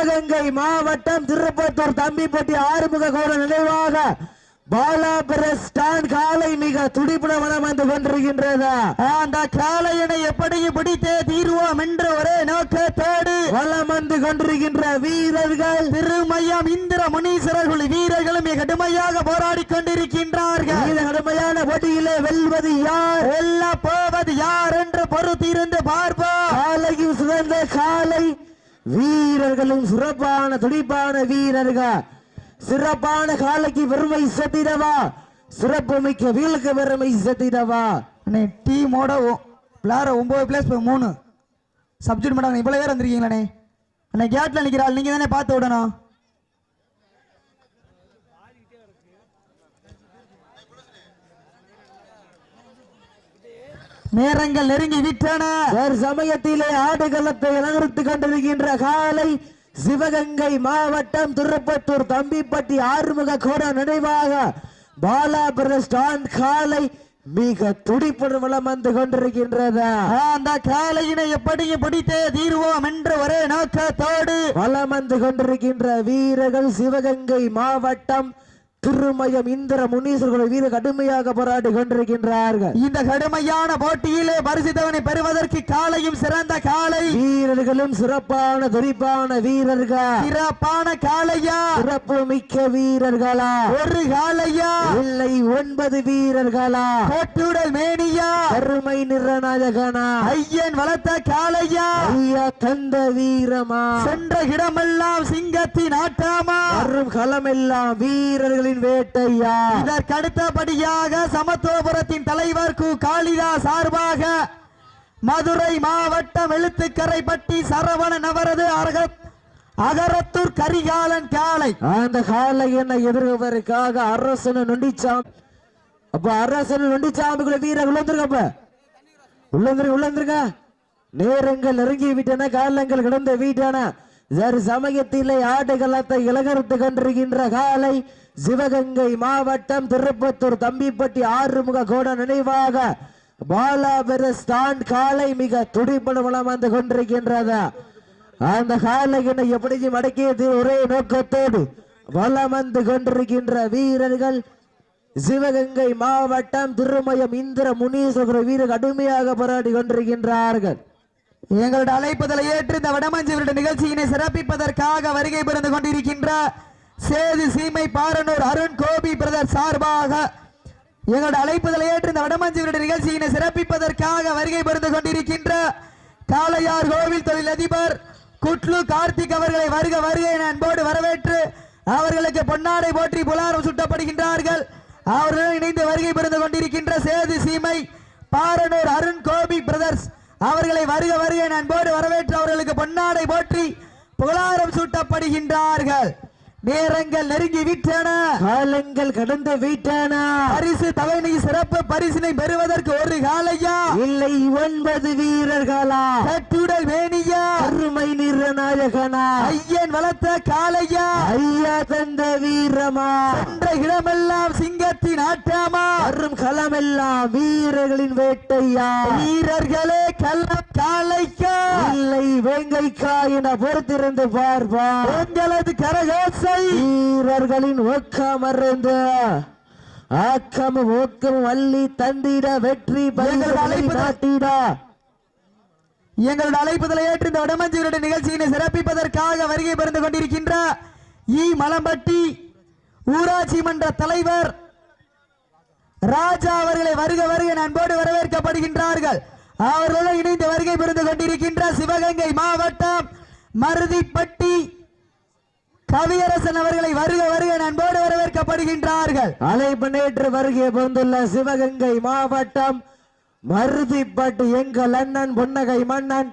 சிவகங்கை மாவட்டம் திருப்பத்தூர் தம்பிப்பட்டி ஆறுமுக கோல நினைவாக பாலாபுர காலை மிக துடிப்புடன் வந்து கொண்டிருக்கின்றது. அந்த காலையினை எப்படியும் பிடித்தே தீர்வோம் என்ற ஒரே நோக்கத்தோடு வளம் வந்து கொண்டிருக்கின்ற வீரர்கள் திருமயம் இந்திர முனீஸ்வரர்கள் வீரர்களும் மிக கடுமையாக போராடி கொண்டிருக்கின்றார்கள். இந்த கடுமையான போட்டியிலே வெல்வது யார்? வெல்ல போவது யார் என்று பொறுத்திருந்து பார்ப்போம். வீரர்களும் சிறப்பான துடிப்பான வீரர்கள். சிறப்பான காலைக்கு பெருமை சேர்த்திடவா? சிறப்பு மிக்க வீலுக்கு பெருமை சேர்த்திடவா? அண்ணே டீமோட விளையாட ஒன்பது பிளேஸ் மூணு. சப்ஜெக்ட் மேடம் இவ்வளோ பேர் வந்திருக்கீங்களாண்ணே அண்ணே. கேட்டில் நிற்கிறாள். நீங்கள் தானே பார்த்து விடணும். நேரங்கள் நெருங்கி விட்டன. ஒரு சமயத்திலே ஆடுகளத்தை அலங்கரித்துக் கொண்டிருக்கின்ற காலை சிவகங்கை மாவட்டம் திருப்பத்தூர் தம்பிப்பட்டி ஆறுமுக கோட நினைவாக பாலாபுர ஸ்டாண்ட் காலை மிக துடிப்புடன் வளம் வந்து கொண்டிருக்கின்றது. அந்த காலையினை எப்படியும் பிடித்தே தீர்வோம் என்ற ஒரே நோக்கத்தோடு வளம் வந்து கொண்டிருக்கின்ற வீரர்கள் சிவகங்கை மாவட்டம் திருமயம் இந்திர முனீஸ்வரர்கள் வீர கடுமையாக போராடி கொண்டிருக்கின்றார்கள். இந்த கடுமையான போட்டியிலே பரிசுத்தவனை பெறுவதற்கு காலையும் சிறந்த காலை. வீரர்களும் சிறப்பான துடிப்பான வீரர்கள். சிறப்பான காளையா? சிறப்பு மிக்க வீரர்களா? ஒரு காளையா? இல்லை ஒன்பது வீரர்களா? கோட்டுடல் மேனியா? கருமை நிறநாயகனா? ஐயன் வளர்த்த காளையா? ஐயா தந்த வீரமா? சென்ற இடமெல்லாம் சிங்கத்தின் ஆட்டாமா? வரும் களமெல்லாம் வீரர்களின் வேட்டையா? இதற்கு அடுத்தபடியாக சமத்துவபுரத்தின் தலைவர் கு. காளிதாஸ் சார்பாக மதுரை மாவட்டம் எழுத்துக்கரைப்பட்டி சரவணன் அவரது அரக- அகரத்தூர் கரிகாலன் காளை. அந்த காலை என்ன எதிர்ப்பதற்காக அரசன நொண்டிச்சாம் அப்ப அரசன நொண்டிச்சாமிக்குள்ள வந்துருக்கப்ப உள்ள வந்துருங்க உள்ள வந்துருங்க நேரங்கள் நெருங்கி விட்டன காலங்கள் கிடந்த வீட்டான. சரி சமயத்திலே ஆடுகளத்தை இலகரித்து கொண்டிருக்கின்ற காலை சிவகங்கை மாவட்டம் திருப்பத்தூர் தம்பிப்பட்டி ஆறுமுக கோட நினைவாக பாலாபெர காலை மிக துடிப்பட வளம் வந்து கொண்டிருக்கின்றது. அந்த காலையினை எப்படியும் அடக்கியது ஒரே நோக்கத்தோடு வளம் வந்து கொண்டிருக்கின்ற வீரர்கள் சிவகங்கை மாவட்டம் திருமயம் இந்திர முனீஸ்வர வீரர் கடுமையாக போராடி கொண்டிருக்கின்றார்கள். எங்களுடைய அழைப்புதலை ஏற்று இந்த வடமஞ்சி நிகழ்ச்சியினை சிறப்பிப்பதற்காக வருகை பிறந்து கொண்டிருக்கின்ற சேது சீமை பாரனூர் அருண் கோபி பிரதர் சார்பாக எங்களோட அழைப்புதலை ஏற்று இந்த வடமஞ்சிகளுடைய நிகழ்ச்சியினை சிறப்பிப்பதற்காக வருகை புரிந்து கொண்டிருக்கின்ற காளையார் கோவில் தொழிலதிபர் குட்லு கார்த்திக் அவர்களை வருக வருக என அன்போடு வரவேற்று அவர்களுக்கு பொன்னாடை போற்றி புலாரம் சுட்டப்படுகின்றார்கள். அவர்களுடன் இணைந்து வருகை புரிந்து கொண்டிருக்கின்ற சேது சீமை பாரனூர் அருண் கோபி பிரதர்ஸ் அவர்களை வருக வருக என அன்போடு வரவேற்று அவர்களுக்கு பொன்னாடை போற்றி புகழாரம் சூட்டப்படுகின்றார்கள். நேரங்கள் நெருங்கி விட்டன. காலங்கள் கடந்து வீட்டானா. பரிசு தவணை சிறப்பு பரிசினை பெறுவதற்கு ஒரு காலையா? இல்லை ஒன்பது வீரர்களா? கட்டுடல் வேணியா அருமை நிறநாயகனா? ஐயன் வளர்த்த காளையா? ஐயா தந்த வீரமா? சென்ற இடமெல்லாம் சிங்கத்தின் ஆட்டாமா? வரும் களமெல்லாம் வீரர்களின் வேட்டையா? வீரர்களே இல்லை வேங்கைக்கா என பொறுத்திருந்து பார்ப்பா உங்களது கரகோசை வீரர்களின் ஒக்கமர்ந்து ஆக்கமும் ஊக்கமும் அள்ளி தந்திட வெற்றி அழைப்பு- எங்களுடைய அழைப்புதலை ஏற்று இந்த வடமஞ்சியுடைய நிகழ்ச்சியினை சிறப்பிப்பதற்காக வருகை புரிந்து கொண்டிருக்கின்ற இ மலம்பட்டி ஊராட்சி மன்ற தலைவர் ராஜா அவர்களை வருக வருக அன்போடு வரவேற்கப்படுகின்றார்கள். அவர்களும் இணைந்து வருகை புரிந்து கொண்டிருக்கின்ற சிவகங்கை மாவட்டம் மருதிப்பட்டி கவியரசன் அவர்களை வருக வருக நண்போடு வரவேற்கப்படுகின்றார்கள். அழைப்பு நேற்று வருகை வந்துள்ள சிவகங்கை மாவட்டம் மருதிப்பட்டு எங்கள் அண்ணன் புன்னகை மன்னன்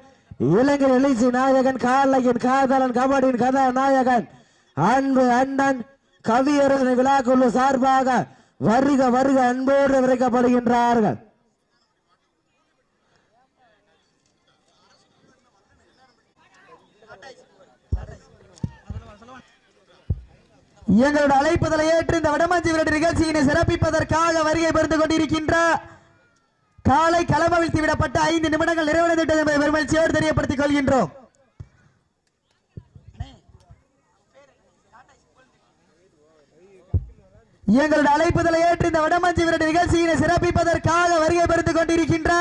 இலங்கை எழுச்சி நாயகன் காலையின் காதலன் கபடியின் கதாநாயகன் அன்பு அண்ணன் கவியரசன் விழாக்குழு சார்பாக வருக வருக அன்போடு விரைக்கப்படுகின்றார்கள் எங்களோட அழைப்பதில் ஏற்று இந்த வடமாஞ்சி விரட்டு நிகழ்ச்சியினை சிறப்பிப்பதற்காக வருகை பெருந்து கொண்டிருக்கின்ற காலை களமவிழ்த்து விடப்பட்ட ஐந்து நிமிடங்கள் நிறைவடைந்துவிட்டது என்பதை பெருமகிழ்ச்சியோடு தெரியப்படுத்திக் கொள்கின்றோம். எங்களோட அழைப்புதலை ஏற்று இந்த வடமஞ்சி விரட்டு நிகழ்ச்சியினை சிறப்பிப்பதற்காக வருகை பெருந்து கொண்டிருக்கின்ற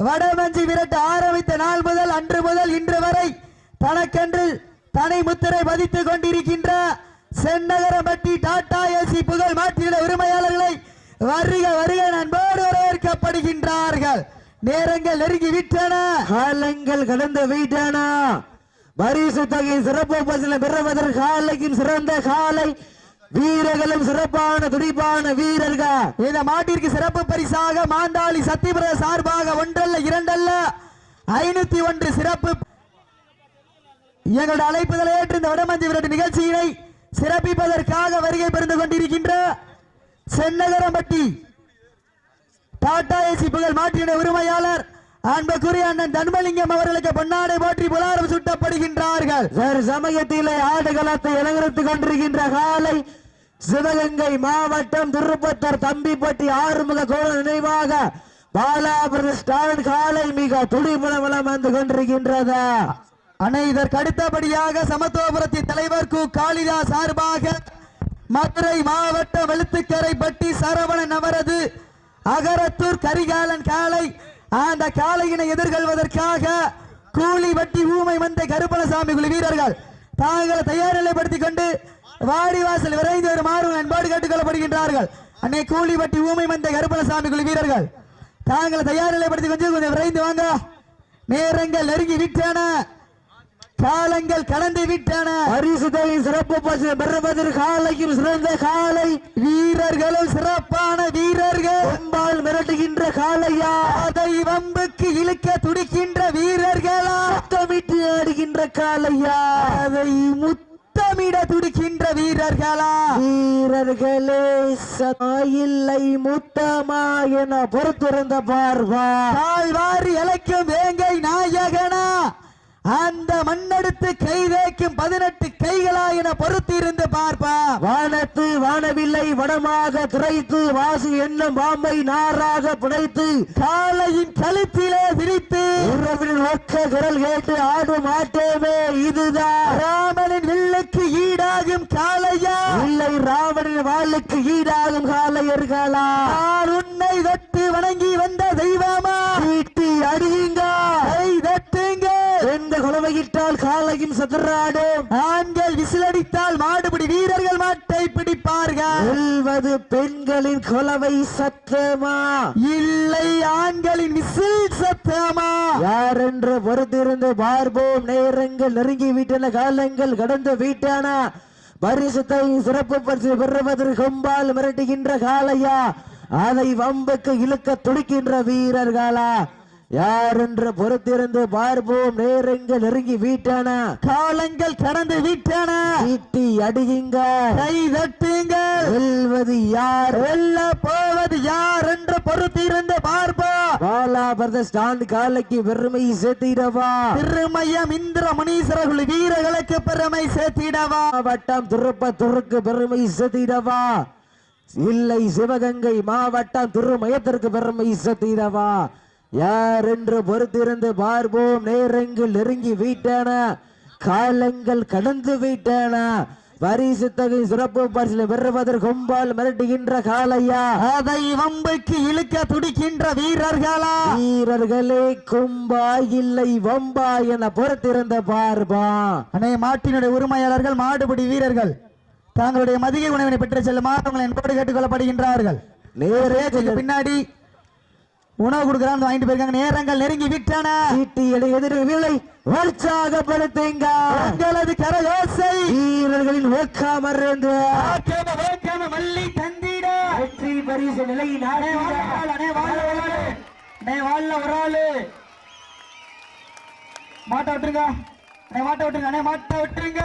வடமஞ்சி விரட்டு ஆரம்பித்த நாள் முதல் அன்று முதல் இன்று வரை தனக்கென்று தனி முத்திரை பதித்துக் கொண்டிருக்கின்ற சென்னகரம்பட்டி டாடா ஏசி புகழ் மாற்றிட உரிமையாளர்களை வருக வருக நண்போடு வரவேற்கப்படுகின்றார்கள். நேரங்கள் நெருங்கி விட்டன. காலங்கள் கடந்து வீட்டானா. பரிசு தொகை சிறப்பு பரிசில் பெறுவதற்கு காலைக்கும் சிறந்த காலை. வீரர்களும் சிறப்பான துடிப்பான வீரர்கள். இந்த மாட்டிற்கு சிறப்பு பரிசாக மாந்தாளி சத்தியபிரத சார்பாக ஒன்றல்ல இரண்டல்ல. ஐநூத்தி ஒன்று சிறப்பு. எங்களுடைய அழைப்புதலை ஏற்று இந்த வடமஞ்சி விரட்டு நிகழ்ச்சியினை சிறப்பிப்பதற்காக வருகை பெருந்து கொண்டிருக்கின்ற சென்னகரம்பட்டி டாடா ஏசி புகழ் மாற்றின உரிமையாளர் அன்புக்குரிய அண்ணன் தன்மலிங்கம் அவர்களுக்கு பொன்னாடை போற்றி புலாரம் சுட்டப்படுகின்றார்கள். வேறு சமயத்திலே ஆடுகளத்தை இலங்கரித்துக் கொண்டிருக்கின்ற காலை சிவகங்கை மாவட்டம் திருப்பத்தூர் தம்பிப்பட்டி ஆறுமுக கோல நினைவாக பாலாபுரம் காலை மிக துடிமுலம் வந்து கொண்டிருக்கின்றது. அணை இதற்கு அடுத்தபடியாக சமத்துவபுரத்தின் தலைவர் கு. காளிதா சார்பாக மதுரை மாவட்டம் வெளுத்துக்கரை பட்டி சரவணன் அவரது அகரத்தூர் கரிகாலன் காளை அந்த காளையினை எதிர்கொள்வதற்காக கூலி வட்டி ஊமை வந்த கருப்பணசாமி குழு வீரர்கள் தாங்களை தயார் நிலைப்படுத்திக் கொண்டு வாடிவாசல் விரைந்து ஒரு மாறும் அன்பாடு கேட்டுக் கொள்ளப்படுகின்றார்கள் அன்னை கூலி வட்டி ஊமை வந்த கருப்பணசாமி குழு வீரர்கள் தாங்களை தயார் நிலைப்படுத்திக் கொண்டு கொஞ்சம் விரைந்து வாங்க. நேரங்கள் நெருங்கி விட்டன. காலங்கள் கடந்து விட்டன. பரிசு தொகை சிறப்பு பரிசு பெறுவதற்கு காலைக்கும் சிறந்த காலை. வீரர்களும் சிறப்பான வீரர்கள். கொம்பால் மிரட்டுகின்ற காலையா? அதை வம்புக்கு இழுக்க துடிக்கின்ற வீரர்களா? முத்தமிட்டு ஆடுகின்ற காலையா? அதை முத்தமிட துடிக்கின்ற வீரர்களா? வீரர்களே சதா இல்லை முத்தமா என பொறுத்திருந்த பார்வா. தாய் வாரி இழைக்கும் வேங்கை நாயகனா? அந்த மண்ணெடுத்து கை தேய்க்கும் பதினெட்டு கைகளா என பொறுத்திருந்து பார்ப்பா. வானத்து வானவில்லை வடமாக துரைத்து வாசு என்னும் பாம்பை நாராக புடைத்து காலையின் கழுத்திலே விரித்து உறவின் ஒக்க குரல் கேட்டு ஆடும் ஆட்டமே இதுதான் ராமனின் வில்லுக்கு ஈடாகும் காளையா? இல்லை ராவணின் வாளுக்கு ஈடாகும் காலையர்களா நான் உன்னை தட்டு வணங்கி வந்த தெய்வமா வீட்டி அடியுங்க கை தட்டுங்க எந்த குலவையிட்டால் காலையும் சதுராடும் ஆண்கள் விசிலடித்தால் மாடுபிடி வீரர்கள் மாட்டை பிடிப்பார்கள். வெல்வது பெண்களின் குலவை சத்தமா? இல்லை ஆண்களின் விசில் சத்தமா? யார் என்று பொறுத்திருந்து பார்ப்போம். நேரங்கள் நெருங்கி விட்டன காலங்கள் கடந்து விட்டன. பரிசுத்தை சிறப்பு பரிசு பெறுவதற்கு கொம்பால் மிரட்டுகின்ற காளையா? அதை வம்புக்கு இழுக்க துடிக்கின்ற வீரர்களா? யார் என்று பொறுத்திருந்து பார்ப்போம். நேரங்கள் நெருங்கி விட்டன? காலங்கள் கடந்து விட்டன? வீட்டி அடியுங்க. கை தட்டுங்க. வெல்வது யார்? வெல்ல போவது யார் என்று பொறுத்திருந்து பார்ப்போம். பாலா பிரதர் ஸ்டாண்ட் காலைக்கு பெருமை சேர்த்திடவா? திருமயம் இந்திர முனீஸ்வரர்கள் வீரர்களுக்கு பெருமை சேர்த்திடவா? துருப்ப திருப்பத்தூருக்கு பெருமை சேர்த்திடவா? இல்லை சிவகங்கை மாவட்டம் திருமயத்திற்கு பெருமை சேர்த்திடவா? யார் என்று பொறுத்திருந்து பார்ப்போம். நேரங்கள் நெருங்கி விட்டன காலங்கள் கடந்து விட்டன. பரிசு தொகை சிறப்பு பரிசில் பெறுவதற்கு கொம்பால் மிரட்டுகின்ற காலையா அதை வம்புக்கு இழுக்க துடிக்கின்ற வீரர்களா? வீரர்களே கும்பா இல்லை வம்பா என பொறுத்திருந்த பார்பா அனே மாட்டினுடைய உரிமையாளர்கள் மாடுபிடி வீரர்கள். தங்களுடைய மதிய உணவினை பெற்று செல்லுமாறு உங்களை என்போடு கேட்டுக் கொள்ளப்படுகின்றார்கள். நேரே பின்னாடி உணவு கொடுக்கறான்னு வாங்கிட்டு போயிருக்காங்க. நேரங்கள் நெருங்கி விட்டன. சீட்டியடை எதிர்வில்லை உற்சாகப்படுத்துங்க உங்களது கரயோசை வீரர்களின் வேக்கேம மல்லி தந்திட. வெற்றி பரிசு நிலை வாழ ஒரு ஆளு, மாட்ட விட்டுருங்க. மாட்ட விட்டுருங்க மாட்ட விட்டுருங்க.